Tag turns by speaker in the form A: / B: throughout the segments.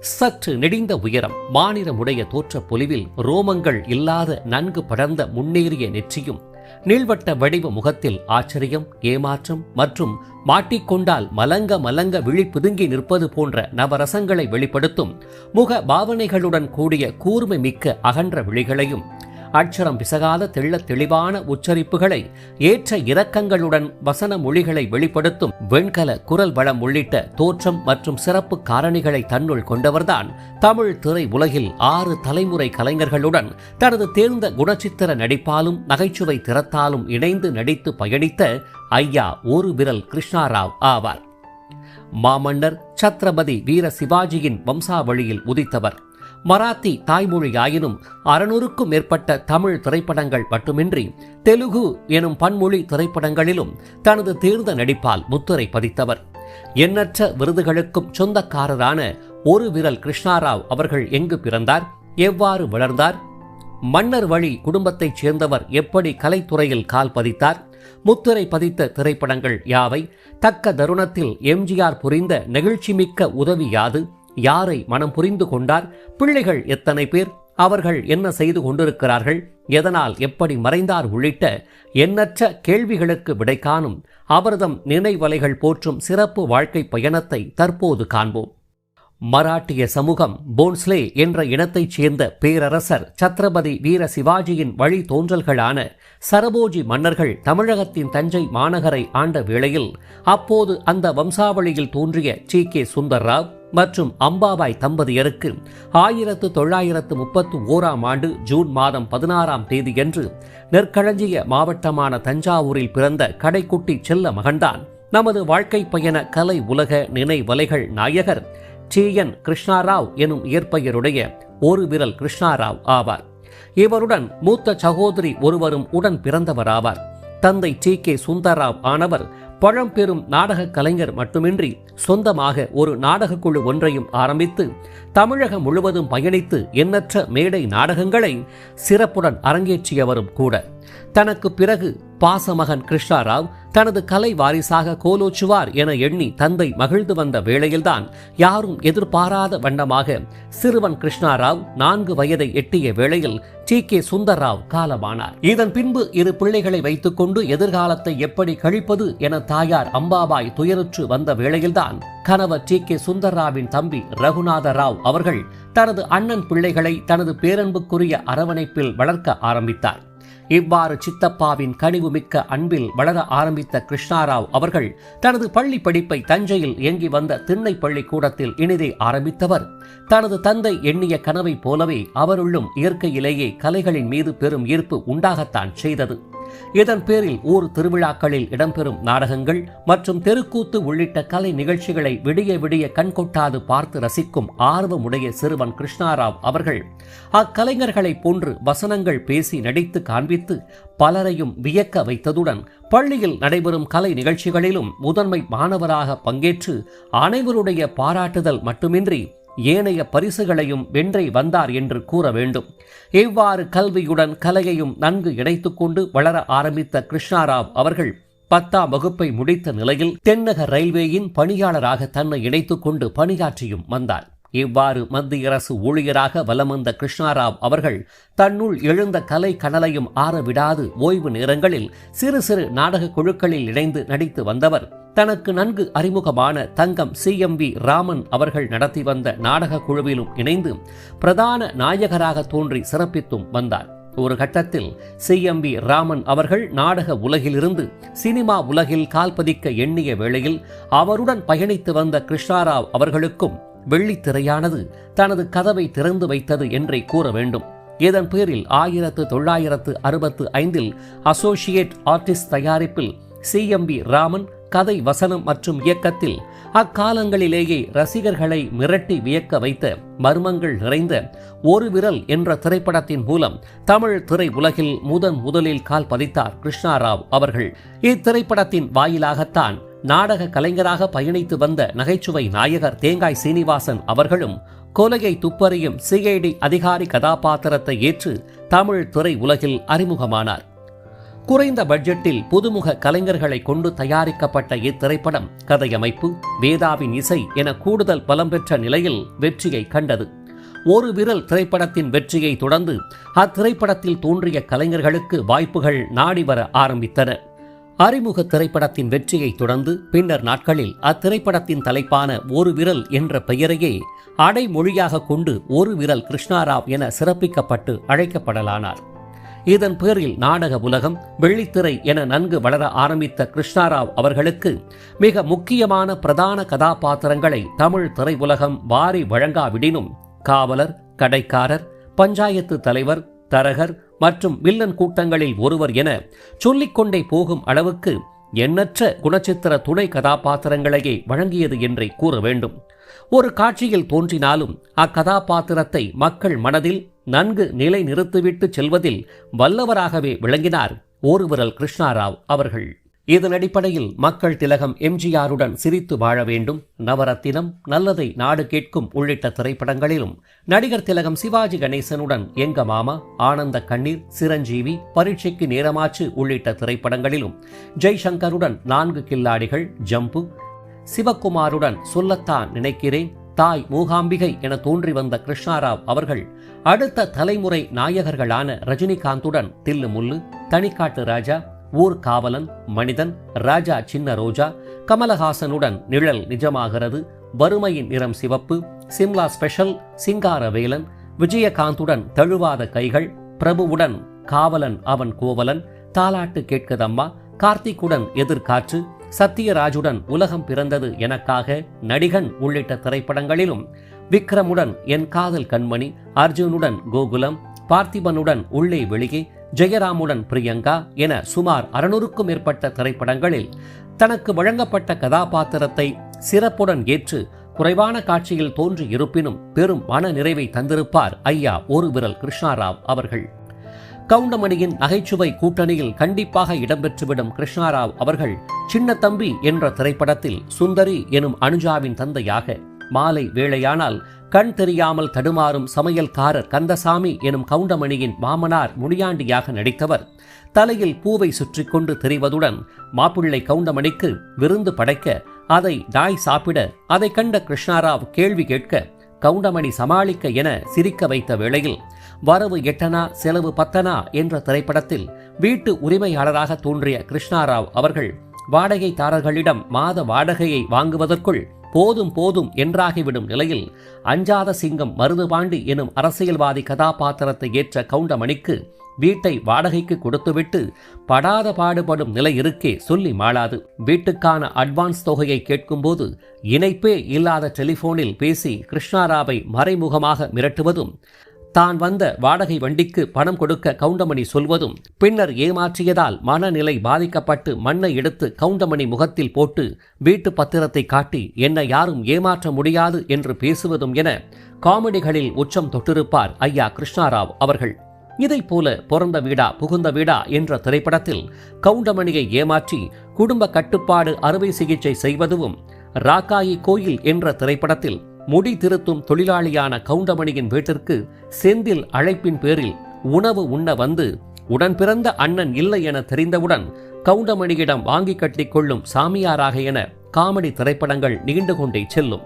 A: சற்று நெடிந்த உயரம் மாநிலமுடைய தோற்ற பொலிவில் ரோமங்கள் இல்லாத நன்கு படர்ந்த முன்னேறிய நெற்றியும் நீள்வட்ட வடிவ முகத்தில் ஆச்சரியம் ஏமாற்றம் மற்றும் மாட்டிக்கொண்டால் மலங்க மலங்க விழி பிதுங்கி நிற்பது போன்ற நவரசங்களை வெளிப்படுத்தும் முக பாவனைகளுடன் கூடிய கூர்மை மிக்க அகன்ற விழிகளையும் அட்சரம் பிசகாத தெள்ளத் தெளிவான உச்சரிப்புகளை ஏற்ற இரக்கங்களுடன் வசன மொழிகளை வெளிப்படுத்தும் வெண்கல குரல் வளம் உள்ளிட்ட தோற்றம் மற்றும் சிறப்பு காரணிகளை தன்னுள் கொண்டவர்தான் தமிழ் திரை உலகில் ஆறு தலைமுறை கலைஞர்களுடன் தனது தேர்ந்த குணச்சித்திர நடிப்பாலும் நகைச்சுவை திறத்தாலும் இணைந்து நடித்து பயணித்த ஐயா ஒரு விரல் கிருஷ்ணாராவ் ஆவார். மாமன்னர் சத்ரபதி வீர சிவாஜியின் வம்சாவளியில் உதித்தவர். மராத்தி தாய்மொழியாயினும் அறுநூறுக்கும் மேற்பட்ட தமிழ் திரைப்படங்கள் மட்டுமின்றி தெலுகு எனும் பன்மொழி திரைப்படங்களிலும் தனது தேர்ந்த நடிப்பால் முத்திரை பதித்தவர். எண்ணற்ற விருதுகளுக்கும் சொந்தக்காரரான ஒரு விரல் கிருஷ்ணாராவ் அவர்கள் எங்கு பிறந்தார் எவ்வாறு வளர்ந்தார் மன்னர் வழி குடும்பத்தைச் சேர்ந்தவர் எப்படி கலைத்துறையில் கால் பதித்தார் முத்திரை பதித்த திரைப்படங்கள் யாவை தக்க தருணத்தில் எம்ஜிஆர் புரிந்த நெகிழ்ச்சிமிக்க உதவி யாது யாரை மனம் புரிந்து கொண்டார்? பிள்ளைகள் எத்தனை பேர்? அவர்கள் என்ன செய்து கொண்டிருக்கிறார்கள்? எதனால் எப்படி மறைந்தார்? உள்ளிட்ட எண்ணற்ற கேள்விகளுக்கு விடை காணும் அவர்தம் நினைவலைகள் போற்றும் சிறப்பு வாழ்க்கை பயணத்தை தற்போது காண்போம். மராட்டிய சமூகம் போன்ஸ்லே என்ற இனத்தைச் சேர்ந்த பேரரசர் சத்ரபதி வீர சிவாஜியின் வழி தோன்றல்களான சரபோஜி மன்னர்கள் தமிழகத்தின் தஞ்சை மாநகரை ஆண்ட வேளையில் அப்போது அந்த வம்சாவளியில் தோன்றிய சி. கே. சுந்தர்ராவ் மற்றும் அம்பாபாய் தம்பதியருக்கு ஆயிரத்து தொள்ளாயிரத்து முப்பத்து ஓராம் ஆண்டு ஜூன் மாதம் பதினாறாம் தேதியன்று நெற்களஞ்சிய மாவட்டமான தஞ்சாவூரில் பிறந்த கடைக்குட்டி செல்ல மகன்தான் நமது வாழ்க்கை பயண கலை உலக நினைவலைகள் நாயகர் டி என் கிருஷ்ணாராவ் எனும் இயற்பெயருடைய ஒரு விரல் கிருஷ்ணாராவ் ஆவார். இவருடன் மூத்த சகோதரி ஒருவரும் உடன் பிறந்தவராவார். தந்தை டி கே. சுந்தராவ் ஆனவர் பழம்பெரும் நாடக கலைஞர் மட்டுமின்றி சொந்தமாக ஒரு நாடக குழு ஒன்றையும் ஆரம்பித்து தமிழகம் முழுவதும் பயணித்து எண்ணற்ற மேடை நாடகங்களை சிறப்புடன் அரங்கேற்றியவரும் கூட. தனக்கு பிறகு பாசமகன் கிருஷ்ணாராவ் தனது கலை வாரிசாக கோலோச்சுவார் என எண்ணி தந்தை மகிழ்ந்து வந்த வேளையில்தான் யாரும் எதிர்பாராத வண்ணமாக சிறுவன் கிருஷ்ணாராவ் நான்கு வயதை எட்டிய வேளையில் டி கே சுந்தர்ராவ் காலமானார். இதன் பின்பு இரு பிள்ளைகளை வைத்துக்கொண்டு எதிர்காலத்தை எப்படி கழிப்பது என தாயார் அம்பாபாய் துயருற்று வந்த வேளையில்தான் கணவர் டி கே சுந்தர்ராவின் தம்பி ரகுநாத ராவ் அவர்கள் தனது அண்ணன் பிள்ளைகளை தனது பேரன்புக்குரிய அரவணைப்பில் வளர்க்க ஆரம்பித்தார். இவ்வாறு சித்தப்பாவின் கனிவு மிக்க அன்பில் வளர ஆரம்பித்த கிருஷ்ணாராவ் அவர்கள் தனது பள்ளி படிப்பை தஞ்சையில் இயங்கி வந்த திண்ணை பள்ளி கூடத்தில் இனிதே ஆரம்பித்தவர். தனது தந்தை எண்ணிய கனவை போலவே அவருள்ளும் இயற்கையிலேயே கலைகளின் மீது பெரும் ஈர்ப்பு உண்டாகத்தான் செய்தது. இதன் பேரில் ஊர் திருவிழாக்களில் இடம்பெறும் நாடகங்கள் மற்றும் தெருக்கூத்து உள்ளிட்ட கலை நிகழ்ச்சிகளை விடிய விடிய கண்கொட்டாது பார்த்து ரசிக்கும் ஆர்வமுடைய சிறுவன் கிருஷ்ணாராவ் அவர்கள். அக்கலைஞர்களைப் போன்று வசனங்கள் பேசி நடித்து காண்பித்து பலரையும் வியக்க வைத்ததுடன் பள்ளியில் நடைபெறும் கலை நிகழ்ச்சிகளிலும் முதன்மை மாணவராக பங்கேற்று அனைவருடைய பாராட்டுதல் மட்டுமின்றி ஏனைய பரிசுகளையும் வென்றை வந்தார் என்று கூற வேண்டும். இவ்வாறு கல்வியுடன் கலையையும் நன்கு இணைத்துக்கொண்டு வளர ஆரம்பித்த கிருஷ்ணாராவ் அவர்கள் பத்தாம் வகுப்பை முடித்த நிலையில் தென்னக ரயில்வேயின் பணியாளராக தன்னை இணைத்துக்கொண்டு பணியாற்றியும் வந்தார். இவ்வாறு மத்திய அரசு ஊழியராக வலம் வந்த கிருஷ்ணாராவ் அவர்கள் தன்னுள் எழுந்த கலை கனலையும் ஆறவிடாது ஓய்வு நேரங்களில் சிறு சிறு நாடக குழுக்களில் இணைந்து நடித்து வந்தவர். தனக்கு நன்கு அறிமுகமான Thangam C. M. V. Raman அவர்கள் நடத்தி வந்த நாடக குழுவிலும் இணைந்து பிரதான நாயகராக தோன்றி சிறப்பித்தும் வந்தார். ஒரு கட்டத்தில் சி. எம். வி. ராமன் அவர்கள் நாடக உலகிலிருந்து சினிமா உலகில் கால்பதிக்க எண்ணிய வேளையில் அவருடன் பயணித்து வந்த கிருஷ்ணாராவ் அவர்களுக்கும் வெள்ளித்திரையானது தனது கதவை திறந்து வைத்தது என்றே கூற வேண்டும். இதன் பேரில் ஆயிரத்து தொள்ளாயிரத்து அறுபத்து ஐந்தில் அசோசியேட் ஆர்டிஸ்ட் தயாரிப்பில் சி. எம். பி. ராமன் கதை வசனம் மற்றும் இயக்கத்தில் அக்காலங்களிலேயே ரசிகர்களை மிரட்டி வியக்க வைத்த மர்மங்கள் நிறைந்த ஒரு விரல் என்ற திரைப்படத்தின் மூலம் தமிழ் திரை உலகில் முதன் முதலில் கால் பதித்தார் கிருஷ்ணாராவ் அவர்கள். இத்திரைப்படத்தின் வாயிலாகத்தான் நாடக கலைஞராக பயணித்து வந்த நகைச்சுவை நாயகர் தேங்காய் சீனிவாசன் அவர்களும் கொலையை துப்பறியும் சிஐடி அதிகாரி கதாபாத்திரத்தை ஏற்று தமிழ் துறை உலகில் அறிமுகமானார். குறைந்த பட்ஜெட்டில் புதுமுக கலைஞர்களை கொண்டு தயாரிக்கப்பட்ட இத்திரைப்படம் கதையமைப்பு வேதாவின் இசை என கூடுதல் பலம் பெற்ற நிலையில் வெற்றியை கண்டது. ஒரு விரல் திரைப்படத்தின் வெற்றியை தொடர்ந்து அத்திரைப்படத்தில் தோன்றிய கலைஞர்களுக்கு வாய்ப்புகள் நாடி வர ஆரம்பித்தன. அறிமுக திரைப்படத்தின் வெற்றியை தொடர்ந்து பின்னர் நாட்களில் அத்திரைப்படத்தின் தலைப்பான ஒரு விரல் என்ற பெயரையே அடைமொழியாக கொண்டு ஒரு விரல் கிருஷ்ணாராவ் என சிறப்பிக்கப்பட்டு அழைக்கப்படலானார். இதன் பேரில் நாடக உலகம் வெள்ளித்திரை என நன்கு வளர ஆரம்பித்த கிருஷ்ணாராவ் அவர்களுக்கு மிக முக்கியமான பிரதான கதாபாத்திரங்களை தமிழ் திரையுலகம் வாரி வழங்காவிடினும் காவலர் கடைக்காரர் பஞ்சாயத்து தலைவர் தரகர் மற்றும் வில்லன் கூட்டங்களில் ஒருவர் என சொல்லிக்கொண்டே போகும் அளவுக்கு எண்ணற்ற குணச்சித்திர துணை கதாபாத்திரங்களையே வழங்கியது என்றே கூற வேண்டும். ஒரு காட்சியில் தோன்றினாலும் அக்கதாபாத்திரத்தை மக்கள் மனதில் நன்கு நிலை நிறுத்திவிட்டு செல்வதில் வல்லவராகவே விளங்கினார். ஓருவிரல் கிருஷ்ணாராவ் அவர்கள். இதன் அடிப்படையில் மக்கள் திலகம் எம்ஜிஆருடன் சிரித்து வாழ வேண்டும். நவரத்தினம் நல்லதை நாடு கேட்கும் உள்ளிட்ட திரைப்படங்களிலும் நடிகர் திலகம் சிவாஜி கணேசனுடன் எங்க மாமா ஆனந்த கண்ணீர் சிரஞ்சீவி பரீட்சைக்கு நேரமாச்சு உள்ளிட்ட திரைப்படங்களிலும் ஜெய்சங்கருடன் நான்கு கில்லாடிகள் ஜம்பு சிவகுமாருடன் சொல்லத்தான் நினைக்கிறேன் தாய் மூகாம்பிகை என தோன்றி வந்த கிருஷ்ணாராவ் அவர்கள் அடுத்த தலைமுறை நாயகர்களான ரஜினிகாந்துடன் தில்லு முல்லு தனிக்காட்டு ராஜா ஊர் காவலன் மனிதன் ராஜா சின்ன ரோஜா கமலஹாசனுடன் நிழல் நிஜமாகிறது. வறுமையின் நிறம் சிவப்பு சிம்லா ஸ்பெஷல் சிங்கார வேலன் விஜயகாந்துடன் தழுவாத கைகள் பிரபுவுடன் காவலன் அவன் கோவலன் தாலாட்டு கேட்கதம்மா கார்த்திக்குடன் எதிர்காற்று சத்தியராஜுடன் உலகம் பிறந்தது எனக்காக நடிகன் உள்ளிட்ட திரைப்படங்களிலும் விக்ரமுடன் என் காதல் கண்மணி அர்ஜுனுடன் கோகுலம் பார்த்திபனுடன் உள்ளே வெளியே ஜெயராமுடன் பிரியங்கா என சுமார் அறுநூறுக்கும் மேற்பட்ட திரைப்படங்களில் தனக்கு வழங்கப்பட்ட கதாபாத்திரத்தை சிறப்புடன் ஏற்று குறைவான காட்சியில் தோன்றி இருப்பினும் பெரும் மன நிறைவை தந்திருப்பார் ஐயா ஒரு விரல் கிருஷ்ணாராவ் அவர்கள். கவுண்டமணியின் நகைச்சுவை கூட்டணியில் கண்டிப்பாக இடம்பெற்றுவிடும் கிருஷ்ணாராவ் அவர்கள் சின்ன தம்பி என்ற திரைப்படத்தில் சுந்தரி எனும் அனுஜாவின் தந்தையாக மாலை வேளையானால் கண் தெரியாமல் தடுமாறும் சமையல்காரர் கந்தசாமி எனும் கவுண்டமணியின் மாமனார் முனியாண்டியாக நடித்தவர். தலையில் பூவை சுற்றி கொண்டு தெரிவதுடன் மாப்பிள்ளை கவுண்டமணிக்கு விருந்து படைக்க அதை தாய் சாப்பிட அதை கண்ட கிருஷ்ணாராவ் கேள்வி கேட்க கவுண்டமணி சமாளிக்க என சிரிக்க வைத்த வேளையில் வரவு எட்டனா செலவு பத்தனா? என்ற திரைப்படத்தில் வீட்டு உரிமையாளராக தோன்றிய கிருஷ்ணாராவ் அவர்கள் வாடகைதாரர்களிடம் மாத வாடகையை வாங்குவதற்குள் போதும் போதும் என்றாகிவிடும் நிலையில் அஞ்சாத சிங்கம் மருதுபாண்டி எனும் அரசியல்வாதி கதாபாத்திரத்தை ஏற்ற கவுண்டமணிக்கு வீட்டை வாடகைக்கு கொடுத்துவிட்டு படாத பாடுபடும் நிலை இருக்கே சொல்லி மாளாது. வீட்டுக்கான அட்வான்ஸ் தொகையை கேட்கும்போது இணைப்பே இல்லாத டெலிபோனில் பேசி கிருஷ்ணாராவை மறைமுகமாக மிரட்டுவதும் தான் வந்த வாடகை வண்டிக்கு பணம் கொடுக்க கவுண்டமணி சொல்வதும் பின்னர் ஏமாற்றியதால் மனநிலை பாதிக்கப்பட்டு மண்ணை எடுத்து கவுண்டமணி முகத்தில் போட்டு வீட்டு பத்திரத்தை காட்டி என்னை யாரும் ஏமாற்ற முடியாது என்று பேசுவதும் என காமெடிகளில் உச்சம் தொட்டிருப்பார் ஐயா கிருஷ்ணாராவ் அவர்கள். இதைப் போல பிறந்த வீடா புகுந்த வீடா என்ற திரைப்படத்தில் கவுண்டமணியை ஏமாற்றி குடும்ப கட்டுப்பாடு அறுவை சிகிச்சை செய்வதும் ராக்காயி கோயில் என்ற திரைப்படத்தில் முடி திருத்தும் தொழிலாளியான கவுண்டமணியின் வீட்டிற்கு செந்தில் அழைப்பின் பேரில் உணவு உண்ண வந்து உடன் பிறந்த அண்ணன் இல்லை என தெரிந்தவுடன் கவுண்டமணியிடம் வாங்கி கட்டி கொள்ளும் சாமியாராக என காமெடி திரைப்படங்கள் நீண்டு கொண்டே செல்லும்.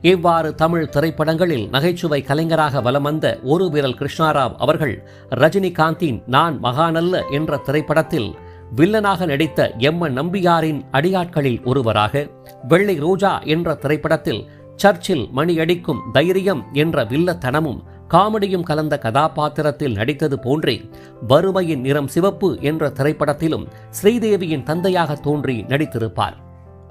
A: இவ்வாறு தமிழ் திரைப்படங்களில் நகைச்சுவை கலைஞராக வலம் வந்த ஒரு வீரல் கிருஷ்ணாராவ் அவர்கள் ரஜினிகாந்தின் நான் மகானல்ல என்ற திரைப்படத்தில் வில்லனாக நடித்த எம் நம்பியாரின் அடியாட்களில் ஒருவராக வெள்ளை ரோஜா என்ற திரைப்படத்தில் சர்ச்சில் மணியடிக்கும் தைரியம் என்ற வில்லத்தனமும் காமெடியும் கலந்த கதாபாத்திரத்தில் நடித்தது போன்றே வறுமையின் நிறம் சிவப்பு என்ற திரைப்படத்திலும் ஸ்ரீதேவியின் தந்தையாக தோன்றி நடித்திருப்பார்.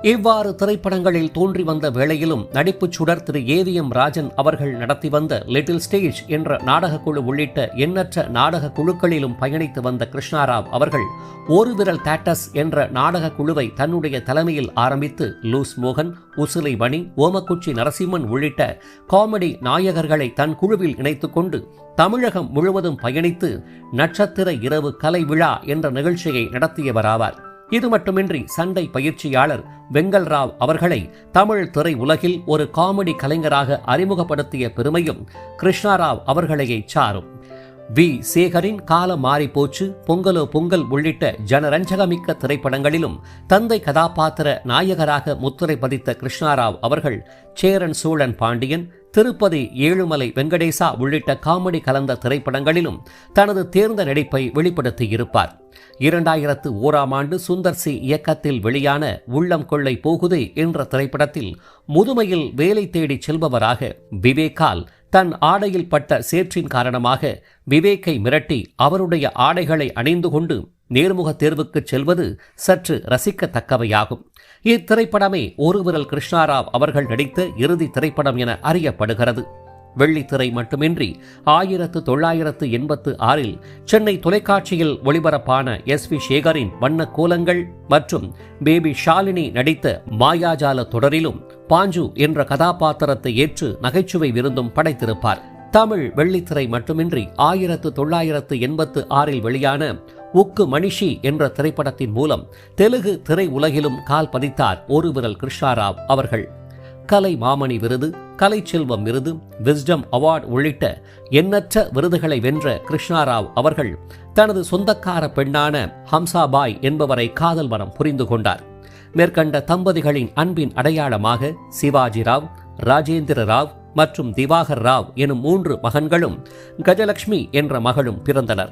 A: இவ்வாறு திரைப்படங்களில் தோன்றி வந்த வேளையிலும் நடிப்புச் சுடர் திரு ஏவிஎம் ராஜன் அவர்கள் நடத்தி வந்த லிட்டில் ஸ்டேஜ் என்ற நாடகக் குழு உள்ளிட்ட எண்ணற்ற நாடக குழுக்களிலும் பயணித்து வந்த கிருஷ்ணாராவ் அவர்கள் ஒரு விரல் தேட்டஸ் என்ற நாடகக் குழுவை தன்னுடைய தலைமையில் ஆரம்பித்து லூஸ் மோகன் உசிலை மணி ஓமக்குச்சி நரசிம்மன் உள்ளிட்ட காமெடி நாயகர்களை தன் குழுவில் இணைத்துக் கொண்டு தமிழகம் முழுவதும் பயணித்து நட்சத்திர இரவு கலை விழா என்ற நிகழ்ச்சியை நடத்தியவராவார். இது மட்டுமின்றி சண்டை பயிற்சியாளர் வெங்கல் ராவ் அவர்களை தமிழ் திரை உலகில் ஒரு காமெடி கலைஞராக அறிமுகப்படுத்திய பெருமையும் கிருஷ்ணாராவ் அவர்களையே சாரும். வி. சேகரின் காலம் மாறி போச்சு பொங்கலோ பொங்கல் உள்ளிட்ட ஜனரஞ்சகமிக்க திரைப்படங்களிலும் தந்தை கதாபாத்திர நாயகராக முத்திரை பதித்த கிருஷ்ணாராவ் அவர்கள் சேரன் சோழன் பாண்டியன் திருப்பதி ஏழுமலை வெங்கடேசா உள்ளிட்ட காமெடி கலந்த திரைப்படங்களிலும் தனது தேர்ந்த நடிப்பை வெளிப்படுத்தியிருப்பார். இரண்டாயிரத்து ஓராம் ஆண்டு சுந்தர் சி இயக்கத்தில் வெளியான உள்ளம் கொள்ளை போகுதே என்ற திரைப்படத்தில் முதுமையில் வேலை தேடி செல்பவராக விவேகால் தன் ஆடையில் பட்ட சேற்றின் காரணமாக விவேக்கை மிரட்டி அவருடைய ஆடைகளை அணிந்து கொண்டு நேர்முக தேர்வுக்கு செல்வது சற்று ரசிக்கத்தக்கவையாகும். இத்திரைப்படமே ஒருவிரல் கிருஷ்ணாராவ் அவர்கள் நடித்த இறுதி திரைப்படம் என அறியப்படுகிறது. வெள்ளித்திரை மட்டுமின்றி ஆயிரத்து தொள்ளாயிரத்து எண்பத்து ஆறில் சென்னை தொலைக்காட்சியில் ஒளிபரப்பான எஸ் வி சேகரின் வண்ண கோலங்கள் மற்றும் பேபி ஷாலினி நடித்த மாயாஜால தொடரிலும் பாஞ்சு என்ற கதாபாத்திரத்தை ஏற்று நகைச்சுவை விருந்தும் படைத்திருப்பார். தமிழ் வெள்ளித்திரை மட்டுமின்றி ஆயிரத்து தொள்ளாயிரத்து எண்பத்து ஆறில் வெளியான உக்கு மணிஷி என்ற திரைப்படத்தின் மூலம் தெலுங்கு திரை உலகிலும் கால் பதித்தார் ஒரு விரல் கிருஷ்ணாராவ் அவர்கள். கலை மாமணி விருது கலைச்செல்வம் விருது விஸ்டம் அவார்டு உள்ளிட்ட எண்ணற்ற விருதுகளை வென்ற கிருஷ்ணாராவ் அவர்கள் தனது சொந்தக்கார பெண்ணான ஹம்சாபாய் என்பவரை காதல் மனம் புரிந்து கொண்டார். மேற்கண்ட தம்பதிகளின் அன்பின் அடையாளமாக சிவாஜி ராவ் ராஜேந்திர ராவ் மற்றும் திவாகர் ராவ் எனும் மூன்று மகன்களும் கஜலட்சுமி என்ற மகளும் பிறந்தனர்.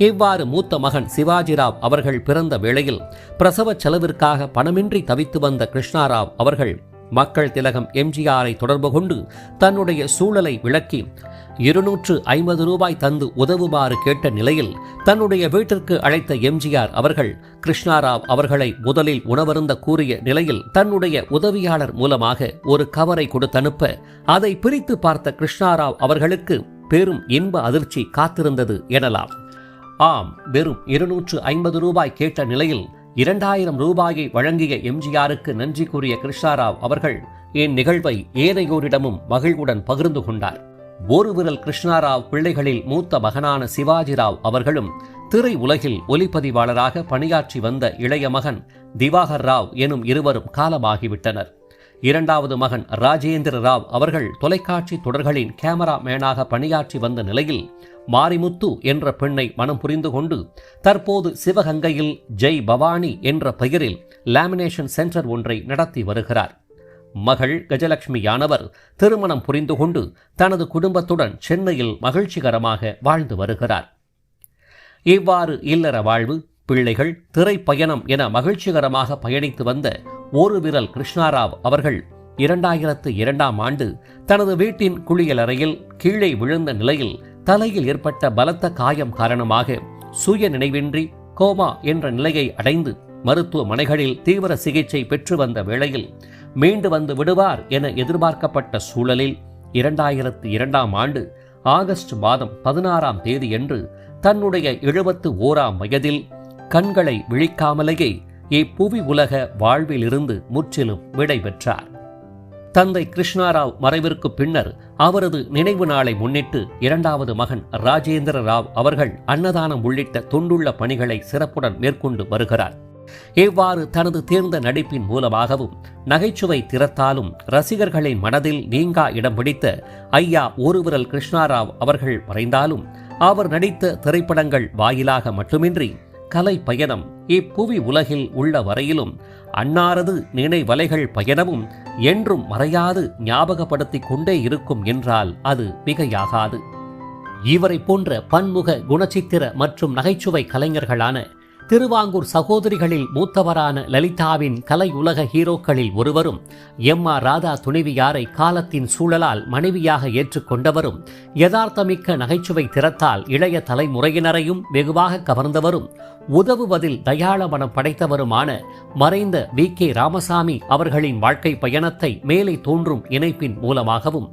A: இவ்வாறு மூத்த மகன் சிவாஜிராவ் அவர்கள் பிறந்த வேளையில் பிரசவ செலவிற்காக பணமின்றி தவித்து வந்த கிருஷ்ணாராவ் அவர்கள் மக்கள் திலகம் எம்ஜிஆரை தொடர்பு கொண்டு தன்னுடைய சூழலை விளக்கி இருநூற்று ஐம்பது ரூபாய் தந்து உதவுமாறு கேட்ட நிலையில் தன்னுடைய வீட்டிற்கு அழைத்த எம்ஜிஆர் அவர்கள் கிருஷ்ணாராவ் அவர்களை முதலில் உணவருந்த கூறிய நிலையில் தன்னுடைய உதவியாளர் மூலமாக ஒரு கவரை கொடுத்தனுப்ப அதை பிரித்து பார்த்த கிருஷ்ணாராவ் அவர்களுக்கு பெரும் இன்ப அதிர்ச்சி காத்திருந்தது எனலாம். ஆம் வெறும் இருநூற்று ஐம்பது ரூபாய் கேட்ட நிலையில் இரண்டாயிரம் ரூபாயை வழங்கிய எம்ஜிஆருக்கு நன்றி கூறிய கிருஷ்ணாராவ் அவர்கள் இந்நிகழ்வை ஏனையோரிடமும் மகிழ்வுடன் பகிர்ந்து கொண்டார். ஒரு விரல் கிருஷ்ணாராவ் பிள்ளைகளில் மூத்த மகனான சிவாஜிராவ் அவர்களும் திரை உலகில் ஒலிப்பதிவாளராக பணியாற்றி வந்த இளைய மகன் திவாகர் ராவ் எனும் இருவரும் காலமாகிவிட்டனர். இரண்டாவது மகன் ராஜேந்திர ராவ் அவர்கள் தொலைக்காட்சி தொடர்களின் கேமரா மேனாக பணியாற்றி வந்த நிலையில் மாரிமுத்து என்ற பெண்ணை மனம் புரிந்து கொண்டு தற்போது சிவகங்கையில் ஜெய் பவானி என்ற பெயரில் லேமினேஷன் சென்டர் ஒன்றை நடத்தி வருகிறார். மகள் கஜலட்சுமியானவர் திருமணம் புரிந்து கொண்டு தனது குடும்பத்துடன் சென்னையில் மகிழ்ச்சிகரமாக வாழ்ந்து வருகிறார். இவ்வாறு இல்லற வாழ்வு பிள்ளைகள் திரைப்பயணம் என மகிழ்ச்சிகரமாக பயணித்து வந்த ஒரு விரல் கிருஷ்ணாராவ் அவர்கள் இரண்டாயிரத்து இரண்டாம் ஆண்டு தனது வீட்டின் குளியலறையில் கீழே விழுந்த நிலையில் தலையில் ஏற்பட்ட பலத்த காயம் காரணமாக சுய நினைவின்றி கோமா என்ற நிலையை அடைந்து மருத்துவமனைகளில் தீவிர சிகிச்சை பெற்று வந்த வேளையில் மீண்டு வந்து விடுவார் என எதிர்பார்க்கப்பட்ட சூழலில் இரண்டாயிரத்து இரண்டாம் ஆண்டு ஆகஸ்ட் மாதம் பதினாறாம் தேதியன்று தன்னுடைய எழுபத்து ஓராம் வயதில் கண்களை விழிக்காமலேயே இப்புவி உலக வாழ்விலிருந்து முற்றிலும் விடை பெற்றார் தந்தை கிருஷ்ணாராவ் மறைவிற்கு பின்னர் அவரது நினைவு நாளை முன்னிட்டு இரண்டாவது மகன் ராஜேந்திர ராவ் அவர்கள் அன்னதானம் உள்ளிட்ட தொண்டுள்ள பணிகளை சிறப்புடன் மேற்கொண்டு வருகிறார். இவ்வாறு தனது தேர்ந்த நடிப்பின் மூலமாகவும் நகைச்சுவை திறத்தாலும் ரசிகர்களின் மனதில் நீங்கா இடம் பிடித்த ஐயா ஒருவிரல் கிருஷ்ணாராவ் அவர்கள் மறைந்தாலும் அவர் நடித்த திரைப்படங்கள் வாயிலாக மட்டுமின்றி கலை பயணம் இப்புவி உலகில் உள்ள வரையிலும் அன்னாரது நினைவலைகள் பயணமும் என்றும் மறையாது ஞாபகப்படுத்திக் கொண்டே இருக்கும் என்றால் அது மிகையாகாது. இவரை போன்ற பன்முக குணச்சித்திர மற்றும் நகைச்சுவை கலைஞர்களான திருவாங்கூர் சகோதரிகளில் மூத்தவரான லலிதாவின் கலை உலக ஹீரோக்களில் ஒருவரும் எம் ஆர் ராதா துணைவியாரை காலத்தின் சூழலால் மனைவியாக ஏற்றுக்கொண்டவரும் யதார்த்தமிக்க நகைச்சுவை திறத்தால் இளைய தலைமுறையினரையும் வெகுவாக கவர்ந்தவரும் உதவுவதில் தயாள மனம் படைத்தவருமான மறைந்த வி கே ராமசாமி அவர்களின் வாழ்க்கை பயணத்தை மேலே தோன்றும் இணைப்பின் மூலமாகவும்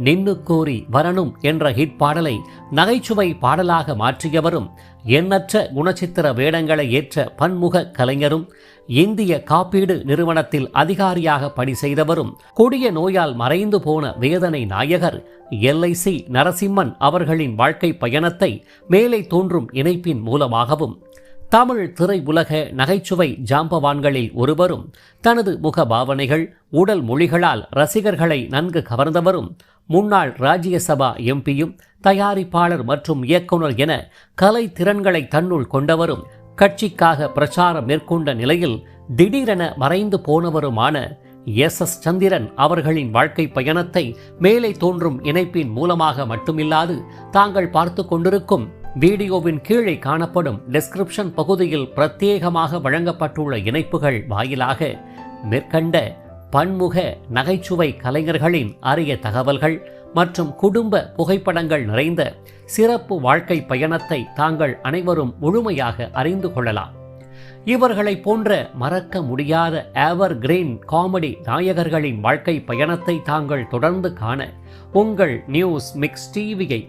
A: நின்னு கோரி வரணும் என்ற ஹிட் பாடலை நகைச்சுவை பாடலாக மாற்றியவரும் எண்ணற்ற குணச்சித்திர வேடங்களை ஏற்ற பன்முக கலைஞரும் இந்திய காப்பீடு நிறுவனத்தில் அதிகாரியாக பணி செய்தவரும் கொடிய நோயால் மறைந்து போன வேதனை நாயகர் எல்ஐசி நரசிம்மன் அவர்களின் வாழ்க்கை பயணத்தை மேலே தோன்றும் இணைப்பின் மூலமாகவும் தமிழ் திரையுலக நகைச்சுவை ஜாம்பவான்களில் ஒருவரும் தனது முக பாவனைகள் உடல் மொழிகளால் ரசிகர்களை நன்கு கவர்ந்தவரும் முன்னாள் ராஜ்யசபா எம்பியும் தயாரிப்பாளர் மற்றும் இயக்குனர் என கலை திறன்களை தன்னுள் கொண்டவரும் கட்சிக்காக பிரச்சாரம் மேற்கொண்ட நிலையில் திடீரென மறைந்து போனவருமான எஸ். எஸ். சந்திரன் அவர்களின் வாழ்க்கை பயணத்தை மேலே தோன்றும் இணைப்பின் மூலமாக மட்டுமில்லாது தாங்கள் பார்த்து கொண்டிருக்கும் வீடியோவின் கீழே காணப்படும் டெஸ்கிரிப்ஷன் பகுதியில் பிரத்யேகமாக வழங்கப்பட்டுள்ள இணைப்புகள் வாயிலாக மேற்கண்ட பன்முக நகைச்சுவை கலைஞர்களின் அரிய தகவல்கள் மற்றும் குடும்ப புகைப்படங்கள் நிறைந்த சிறப்பு வாழ்க்கை பயணத்தை தாங்கள் அனைவரும் முழுமையாக அறிந்து கொள்ளலாம். இவர்களை போன்ற மறக்க முடியாத எவர் கிரீன் காமெடி நாயகர்களின் வாழ்க்கை பயணத்தை தாங்கள் தொடர்ந்து காண உங்கள் நியூஸ் மிக்ஸ் டிவியை